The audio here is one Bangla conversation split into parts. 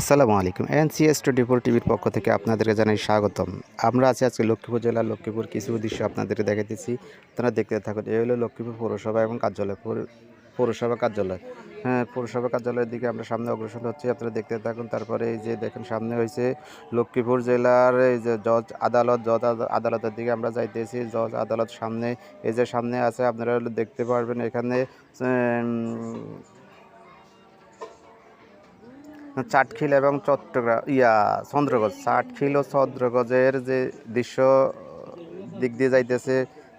আসসালামু আলাইকুম। এনসিএস টোয়েন্টি ফোর টিভির পক্ষ থেকে আপনাদেরকে জানাই স্বাগতম। আমরা আছি আজকে লক্ষ্মীপুর জেলার লক্ষ্মীপুর কিছু দৃশ্য আপনাদেরকে দেখাতেছি আপনারা দেখতে থাকুন, এই হলো লক্ষ্মীপুর পৌরসভা এবং কার্যালয়। পৌরসভা কার্যালয়। হ্যাঁ পৌরসভা কার্যালয়ের দিকে আমরা সামনে অগ্রসর হচ্ছি, আপনারা দেখতে থাকুন। তারপরে এই যে দেখেন, সামনে হয়েছে লক্ষ্মীপুর জেলার এই যে জজ আদালত, জজ আদালতের দিকে আমরা যাইতেছি। জজ আদালত সামনে, এই যে সামনে আছে, আপনারা দেখতে পারবেন এখানে চাটখিল এবং চট্টগ্রাম ইয়া চন্দ্রগঞ্জ চাটখিল ও চন্দ্রগঞ্জের যে দৃশ্য, দিক দিয়ে যাইতেছে,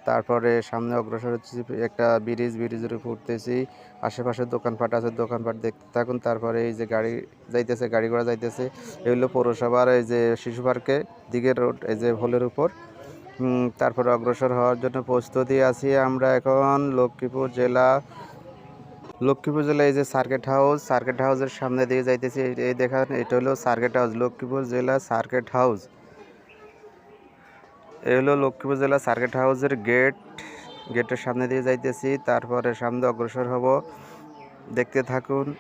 তারপরে সামনে অগ্রসর হচ্ছে, একটা ব্রিজ, ব্রিজের উপর উঠতেছি। আশেপাশে দোকানপাট আছে, দোকানপাট দেখতে থাকুন। তারপরে এই যে গাড়ি যাইতেছে, গাড়ি ঘোড়া যাইতেছে এগুলো পৌরসভার এই যে শিশু পার্কে, দিকের রোড, এই যে হোলের উপর। তারপরে অগ্রসর হওয়ার জন্য প্রস্তুতি আছি আমরা এখন, লক্ষ্মীপুর জেলা লক্ষ্মীপুর জেলা এই যে সার্কেট হাউস, সার্কেট হাউসের সামনে দিয়ে যাইতেছি, এই- দেখান, এটা হলো সার্কেট হাউস, লক্ষ্মীপুর জেলা সার্কেট হাউস। এই হলো লক্ষ্মীপুর জেলা সার্কেট হাউসের গেট, গেটের সামনে দিয়ে যাইতেছি, তারপরে সামনে অগ্রসর হব। দেখতে থাকুন।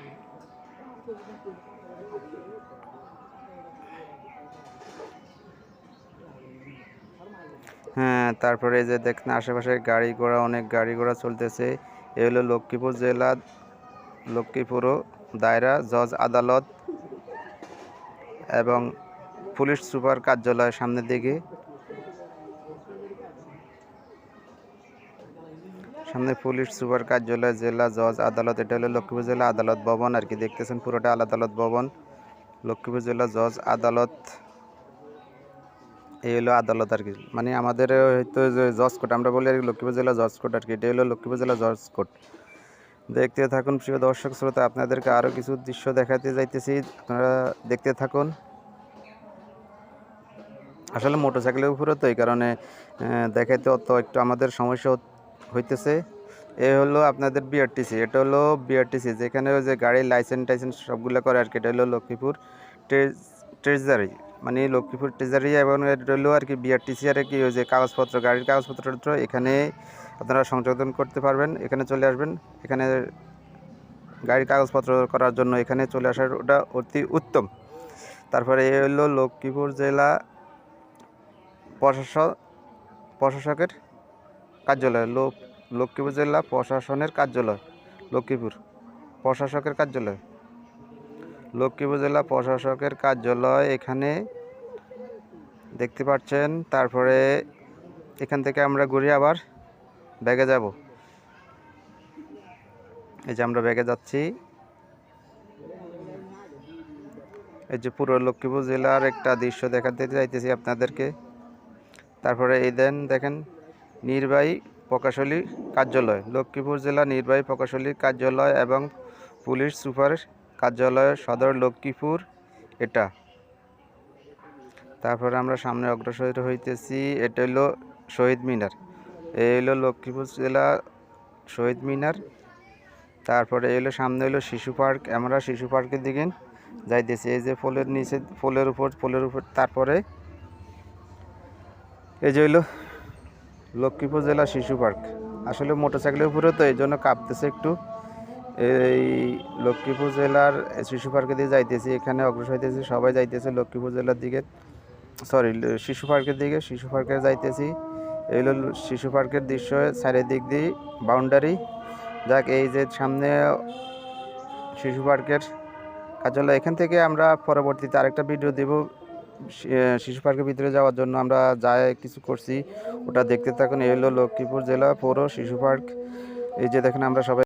হ্যাঁ তারপরে এই যে দেখেন আশেপাশে গাড়ি ঘোড়া, অনেক গাড়ি ঘোড়া চলতেছে। এ হলো লক্ষ্মীপুর জেলা, লক্ষ্মীপুর দায়রা, জজ আদালত এবং পুলিশ সুপার কার্যালয়ের সামনের দিকে। সামনে পুলিশ সুপার কার্যালয়, জেলা, জজ আদালত, এটা হলো লক্ষ্মীপুর জেলা আদালত ভবন আর কি, দেখতেছেন পুরোটা আদালত ভবন। লক্ষ্মীপুর জেলা জজ আদালত এই হলো আদালত আর কি। মানে আমাদের হয়তো যে জজ কোর্ট, আমরা বলি আর কি লক্ষ্মীপুর জেলা জজ কোর্ট আর কি। এটা হলো লক্ষ্মীপুর জেলা জজ কোর্ট। দেখতে থাকুন প্রিয় দর্শক শ্রোতা, আপনাদেরকে আরও কিছু দৃশ্য দেখাতে যাইতেছি। আপনারা দেখতে থাকুন। আসলে মোটরসাইকেলের উপরে তো এই কারণে দেখাইতে অত একটু আমাদের সমস্যা হইতেছে। এ হলো আপনাদের বিআরটিসি এটা হলো বিআরটিসি যেখানে যে গাড়ির লাইসেন্স টাইসেন্স সবগুলো করে আর কি। এটা হলো লক্ষ্মীপুর ট্রেজারি। মানে লক্ষ্মীপুর ট্রেজারি এবং হলো আর কি বিআরটিসি আর কি, ওই যে কাগজপত্র, গাড়ির কাগজপত্র এখানে আপনারা সংশোধন করতে পারবেন, এখানে চলে আসবেন। এখানে গাড়ির কাগজপত্র করার জন্য এখানে চলে আসার ওটা অতি উত্তম। তারপরে এ হলো লক্ষ্মীপুর জেলা প্রশাসন প্রশাসকের কার্যালয়। লক্ষ্মীপুর জেলা প্রশাসনের কার্যালয়, লক্ষ্মীপুর প্রশাসকের কার্যালয়। লক্ষ্মীপুর জেলা প্রশাসকের কার্যালয় এখানে দেখতে পাচ্ছেন। তারপরে এখান থেকে আমরা ঘুরে আবার ব্যাগে যাব। এই যে আমরা ব্যাগে যাচ্ছি। এই যে পুরো লক্ষ্মীপুর জেলার একটা দৃশ্য দেখাতে চাইতেছি আপনাদেরকে। তারপরে এই দেন দেখেন, নির্বাহী প্রকাশলী কার্যালয়, লক্ষ্মীপুর জেলা নির্বাহী প্রকৌশলী কার্যালয় এবং পুলিশ সুপার কার্যালয় সদর লক্ষ্মীপুর, এটা। তারপরে আমরা সামনে অগ্রসর হইতেছি, এটা হলো শহীদ মিনার। এই হলো লক্ষ্মীপুর জেলা শহীদ মিনার। তারপরে এলো সামনে হলো শিশু পার্ক, আমরা শিশু পার্কের দিকে যাইতেছি। এই যে পোলের নিচে পোলের উপর পোলের উপর, তারপরে এই যে হইল লক্ষ্মীপুর জেলা শিশু পার্ক। আসলে মোটরসাইকেলের উপরে তো এই জন্য কাঁপতেছে একটু। এই লক্ষ্মীপুর জেলার শিশু পার্কে দিয়ে যাইতেছি, এখানে অগ্রসর হইতেছি, সবাই যাইতেছে লক্ষ্মীপুর জেলার দিকে। সরি শিশু পার্কের দিকে, শিশু পার্কে যাইতেছি। এই হলো শিশু পার্কের দৃশ্য, চারিদিক দিয়ে বাউন্ডারি যাক, এই যে সামনে শিশু পার্কের কার্যালয়, এখান থেকে আমরা পরবর্তীতে আরেকটা ভিডিও দেব। শিশু পার্কের ভিতরে যাওয়ার জন্য আমরা যা কিছু করছি, ওটা দেখতে থাকুন। এই হলো লক্ষ্মীপুর জেলা পৌর শিশু পার্ক। এই যে দেখেন, আমরা সবাই